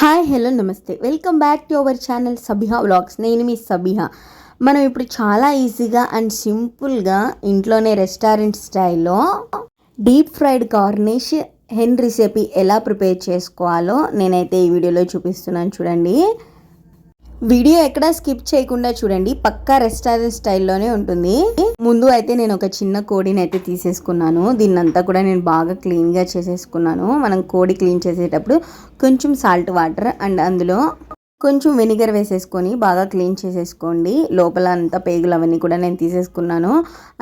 Hi hello నమస్తే. Welcome back to our channel Sabiha vlogs. నేను మీ సబిహా. మనం ఇప్పుడు చాలా ఈజీగా అండ్ సింపుల్గా ఇంట్లోనే రెస్టారెంట్ స్టైల్లో deep fried Cornish hen recipe ఎలా ప్రిపేర్ చేసుకోవాలో నేనైతే ఈ వీడియోలో చూపిస్తున్నాను చూడండి. వీడియో ఎక్కడ స్కిప్ చేయకుండా చూడండి. పక్కా రెస్టారెంట్ స్టైల్లోనే ఉంటుంది. ముందు అయితే నేను ఒక చిన్న కోడిని అయితే తీసేసుకున్నాను. దీన్నంతా కూడా నేను బాగా క్లీన్గా చేసేసుకున్నాను. మనం కోడి క్లీన్ చేసేటప్పుడు కొంచెం సాల్ట్ వాటర్ అండ్ అందులో కొంచెం వెనిగర్ వేసేసుకొని బాగా క్లీన్ చేసేసుకోండి. లోపల అంతా పేగులు అవన్నీ కూడా నేను తీసేసుకున్నాను.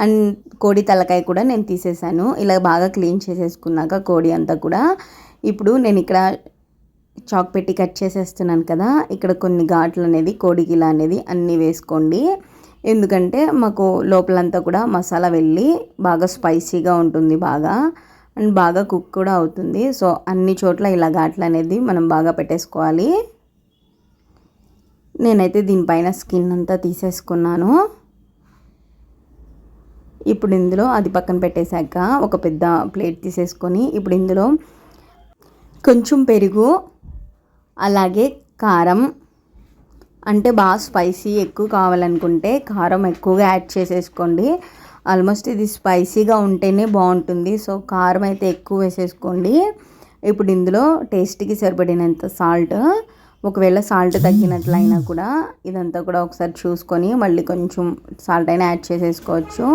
అండ్ కోడి తలకాయ కూడా నేను తీసేసాను. ఇలా బాగా క్లీన్ చేసేసుకున్నాక కోడి అంతా కూడా. ఇప్పుడు నేను ఇక్కడ చాక్ పెట్టి కట్ చేసేస్తున్నాను కదా ఇక్కడ కొన్ని ఘాట్లు అనేది కోడిగిల అనేది అన్నీ వేసుకోండి. ఎందుకంటే మాకు లోపలంతా కూడా మసాలా వెళ్ళి బాగా స్పైసీగా ఉంటుంది బాగా అండ్ బాగా కుక్ కూడా అవుతుంది. సో అన్ని చోట్ల ఇలా ఘాట్లు అనేది మనం బాగా పెట్టేసుకోవాలి. నేనైతే దీనిపైన స్కిన్ అంతా తీసేసుకున్నాను. ఇప్పుడు ఇందులో అది పక్కన పెట్టేశాక ఒక పెద్ద ప్లేట్ తీసేసుకొని ఇప్పుడు ఇందులో కొంచెం పెరుగు అలాగే కారం. అంటే బాగా స్పైసీ ఎక్కువ కావాలనుకుంటే కారం ఎక్కువగా యాడ్ చేసేసుకోండి. ఆల్మోస్ట్ ఇది స్పైసీగా ఉంటేనే బాగుంటుంది. సో కారం అయితే ఎక్కువ వేసేసుకోండి. ఇప్పుడు ఇందులో టేస్ట్కి సరిపడినంత సాల్ట్. ఒకవేళ సాల్ట్ తగ్గినట్లయినా కూడా ఇదంతా కూడా ఒకసారి చూసుకొని మళ్ళీ కొంచెం సాల్ట్ అయినా యాడ్ చేసేసుకోవచ్చు.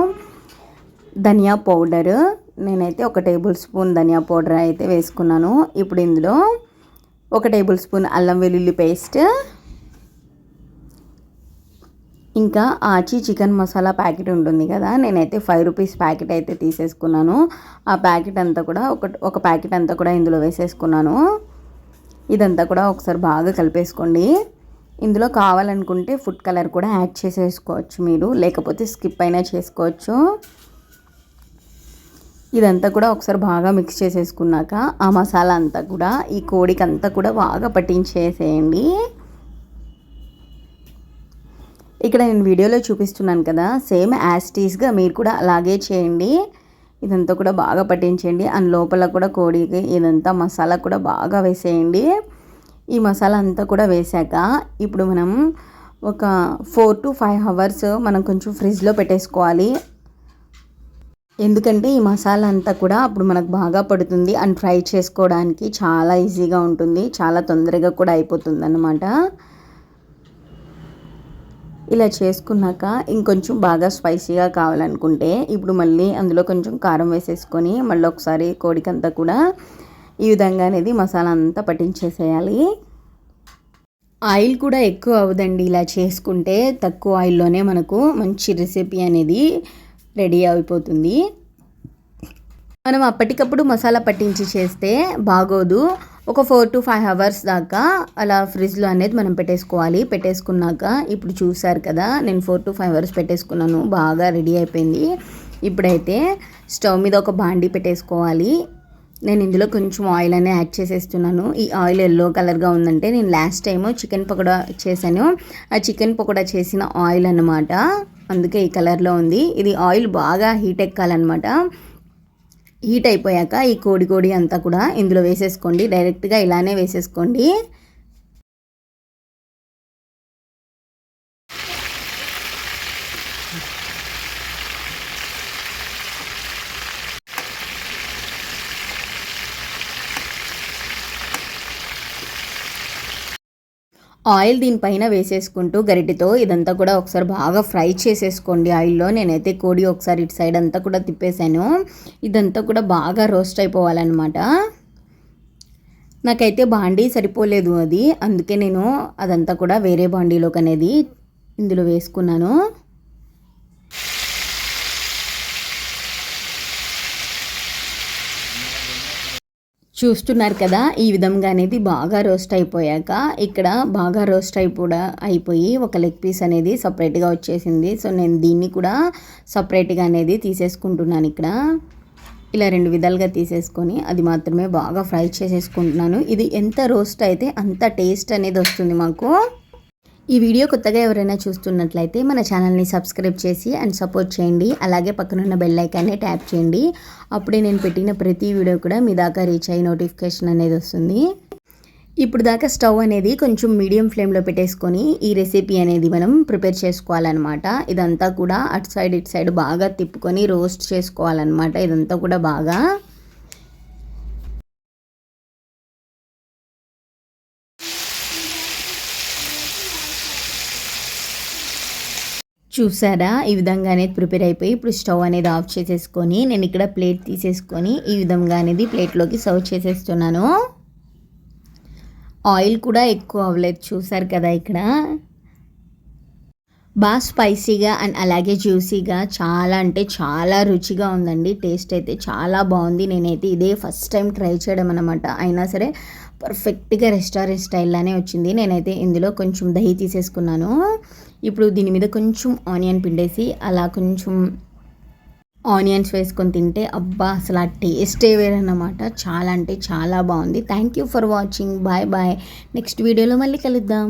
ధనియా పౌడర్. నేనైతే ఒక టేబుల్ స్పూన్ ధనియా పౌడర్ అయితే వేసుకున్నాను. ఇప్పుడు ఇందులో ఒక టేబుల్ స్పూన్ అల్లం వెల్లుల్లి పేస్ట్. ఇంకా ఆచి చికెన్ మసాలా ప్యాకెట్ ఉంటుంది కదా నేనైతే ఫైవ్ రూపీస్ ప్యాకెట్ అయితే తీసేసుకున్నాను. ఆ ప్యాకెట్ అంతా కూడా ఒక ఒక ప్యాకెట్ అంతా కూడా ఇందులో వేసేసుకున్నాను. ఇదంతా కూడా ఒకసారి బాగా కలిపేసుకోండి. ఇందులో కావాలనుకుంటే ఫుడ్ కలర్ కూడా యాడ్ చేసేసుకోవచ్చు మీరు లేకపోతే స్కిప్ అయినా చేసుకోవచ్చు. ఇదంతా కూడా ఒకసారి బాగా మిక్స్ చేసేసుకున్నాక ఆ మసాలా అంతా కూడా ఈ కోడికి అంతా కూడా బాగా పట్టించేసేయండి. ఇక్కడ నేను వీడియోలో చూపిస్తున్నాను కదా సేమ్ యాస్టీస్గా మీరు కూడా అలాగే చేయండి. ఇదంతా కూడా బాగా పట్టించేయండి. అండ్ లోపల కూడా కోడికి ఇదంతా మసాలా కూడా బాగా వేసేయండి. ఈ మసాలా అంతా కూడా వేసాక ఇప్పుడు మనం ఒక ఫోర్ టు ఫైవ్ అవర్స్ మనం కొంచెం ఫ్రిడ్జ్లో పెట్టేసుకోవాలి. ఎందుకంటే ఈ మసాలా అంతా కూడా అప్పుడు మనకు బాగా పడుతుంది అండ్ ఫ్రై చేసుకోవడానికి చాలా ఈజీగా ఉంటుంది చాలా తొందరగా కూడా అయిపోతుంది అన్నమాట ఇలా చేసుకున్నాక ఇంకొంచెం బాగా స్పైసీగా కావాలనుకుంటే ఇప్పుడు మళ్ళీ అందులో కొంచెం కారం వేసేసుకొని మళ్ళీ ఒకసారి కోడికంతా కూడా ఈ విధంగా అనేది మసాలా అంతా పట్టించేసేయాలి. ఆయిల్ కూడా ఎక్కువ అవ్వదండి ఇలా చేసుకుంటే తక్కువ ఆయిల్లోనే మనకు మంచి రెసిపీ అనేది రెడీ అయిపోతుంది. మనం అప్పటికప్పుడు మసాలా పట్టించి చేస్తే బాగోదు. ఒక ఫోర్ టు ఫైవ్ అవర్స్ దాకా అలా ఫ్రిడ్జ్లో అనేది మనం పెట్టేసుకోవాలి. పెట్టేసుకున్నాక ఇప్పుడు చూసారు కదా నేను ఫోర్ టు ఫైవ్ అవర్స్ పెట్టేసుకున్నాను. బాగా రెడీ అయిపోయింది. ఇప్పుడైతే స్టవ్ మీద ఒక బాండీ పెట్టేసుకోవాలి. నేను ఇందులో కొంచెం ఆయిల్ అనేది యాడ్ చేసేస్తున్నాను. ఈ ఆయిల్ ఎల్లో కలర్గా ఉందంటే నేను లాస్ట్ టైము చికెన్ పకోడా చేశాను. ఆ చికెన్ పకోడా చేసిన ఆయిల్ అనమాట అందుకే ఈ కలర్లో ఉంది. ఇది ఆయిల్ బాగా హీట్ ఎక్కాలన్నమాట. హీట్ అయిపోయాక ఈ కోడి కోడి అంతా కూడా ఇందులో వేసేసుకోండి. డైరెక్ట్గా ఇలానే వేసేసుకోండి. ఆయిల్ దీనిపైన వేసేసుకుంటూ గరిటితో ఇదంతా కూడా ఒకసారి బాగా ఫ్రై చేసేసుకోండి ఆయిల్లో. నేనైతే కోడి ఒకసారి ఇటు సైడ్ అంతా కూడా తిప్పేశాను. ఇదంతా కూడా బాగా రోస్ట్ అయిపోవాలన్నమాట. నాకైతే బాండీ సరిపోలేదు అది. అందుకే నేను అదంతా కూడా వేరే బాండీలోకి అనేది ఇందులో వేసుకున్నాను. చూస్తున్నారు కదా ఈ విధంగా అనేది బాగా రోస్ట్ అయిపోయాక ఇక్కడ బాగా రోస్ట్ అయిపోడా అయిపోయి ఒక లెగ్ పీస్ అనేది సపరేట్గా వచ్చేసింది. సో నేను దీన్ని కూడా సపరేట్గా అనేది తీసేసుకుంటున్నాను ఇక్కడ. ఇలా రెండు విధాలుగా తీసేసుకొని అది మాత్రమే బాగా ఫ్రై చేసేసుకుంటున్నాను. ఇది ఎంత రోస్ట్ అయితే అంత టేస్ట్ అనేది వస్తుంది మాకు. ఈ వీడియో కొత్తగా ఎవరైనా చూస్తున్నట్లయితే మన ఛానల్ని సబ్స్క్రైబ్ చేసి అండ్ సపోర్ట్ చేయండి. అలాగే పక్కనున్న బెల్ ఐకాన్ని ట్యాప్ చేయండి. అప్పుడే నేను పెట్టిన ప్రతి వీడియో కూడా మీ దాకా రీచ్ అయ్యి నోటిఫికేషన్ అనేది వస్తుంది. ఇప్పుడు దాకా స్టవ్ అనేది కొంచెం మీడియం ఫ్లేమ్లో పెట్టేసుకొని ఈ రెసిపీ అనేది మనం ప్రిపేర్ చేసుకోవాలన్నమాట. ఇదంతా కూడా అటు సైడ్ ఇటు సైడ్ బాగా తిప్పుకొని రోస్ట్ చేసుకోవాలన్నమాట. ఇదంతా కూడా బాగా చూసారా? ఈ విధంగా అనేది ప్రిపేర్ అయిపోయి ఇప్పుడు స్టవ్ అనేది ఆఫ్ చేసేసుకొని నేను ఇక్కడ ప్లేట్ తీసేసుకొని ఈ విధంగా అనేది ప్లేట్లోకి సర్వ్ చేసేస్తున్నాను. ఆయిల్ కూడా ఎక్కువ అవ్వలేదు చూసారు కదా ఇక్కడ. బాగా స్పైసీగా అండ్ అలాగే జ్యూసీగా చాలా అంటే చాలా రుచిగా ఉందండి. టేస్ట్ అయితే చాలా బాగుంది. నేనైతే ఇదే ఫస్ట్ టైం ట్రై చేయడం అనమాట అయినా సరే పర్ఫెక్ట్గా రెస్టారెంట్ స్టైల్లానే వచ్చింది. నేనైతే ఇందులో కొంచెం దహి తీసేసుకున్నాను. ఇప్పుడు దీని మీద కొంచెం ఆనియన్ పిండేసి అలా కొంచెం ఆనియన్స్ వేసుకొని తింటే అబ్బా అసలు ఆ టేస్టే వేరన్నమాట. చాలా అంటే చాలా బాగుంది. Thank you for watching bye bye next వీడియోలో మళ్ళీ కలుద్దాం.